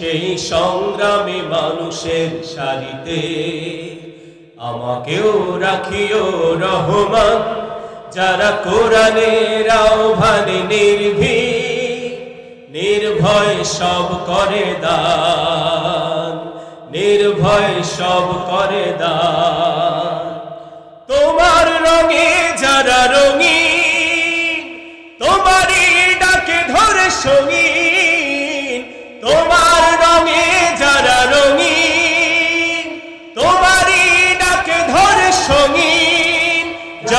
সেই সংগ্রামী মানুষের সারিতে। আমাকেও রাখিও রহমান, যারা কোরআনের আহ্বানে নির্ভীক, নির্ভয় সব করে দান, নির্ভয় সব করে দান। তোমার রঙে যারা রঙিন, তোমারই ডাকে ধরে সঙ্গীন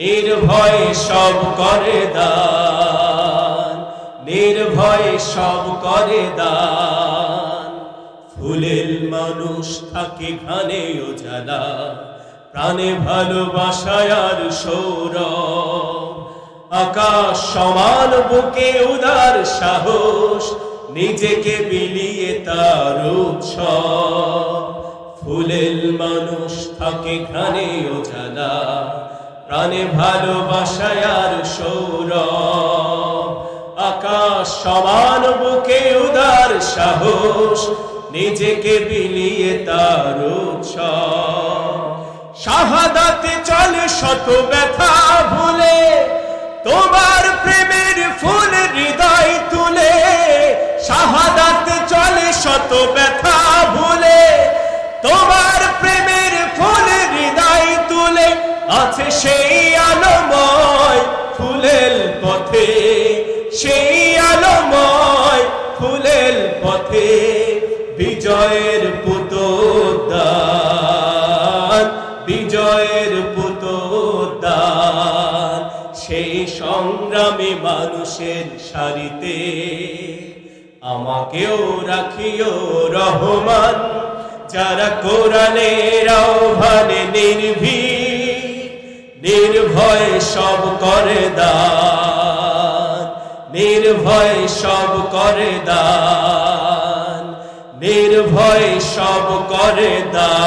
নির্ভয় সব করে দান, নির্ভয় সব করে দান। ফুলের মানুষ থাকে ঘানে উজালা, প্রাণে ভালোবাসায় আর সৌরভ। আকাশ সমান, বুকে উদার সাহস, নিজেকে বিলিয়ে তার উৎসব। ফুলের মানুষ থাকে ঘানে উজালা প্রাণে ভালোবাসায় আর সৌরভ। আকাশ সমান, বুকে উদার সাহস, নিজেকে বিলিয়ে তার শাহাদাতে চলে শত ব্যথা ভুলে, তোমার প্রেমের ফুল হৃদয় তুলে, শাহাদাতে চলে শত ব্যথা ভুলে, তোমার পথে, সেই আলোময় ফুলের পথে, বিজয়ের পুতোদ্দান বিজয়ের পুতোদ্দান সেই সংগ্রামে মানুষের সারিতে আমাকেও রাখিও রহমান, যারা কোরআনের আহ্বানে নির্ভীক, নির্ভয় সব করে দান। নির্ভয় সব করে দান নির্ভয় সব করে দান।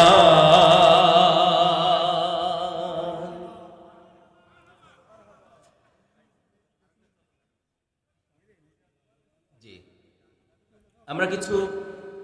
জি। আমরা কিছু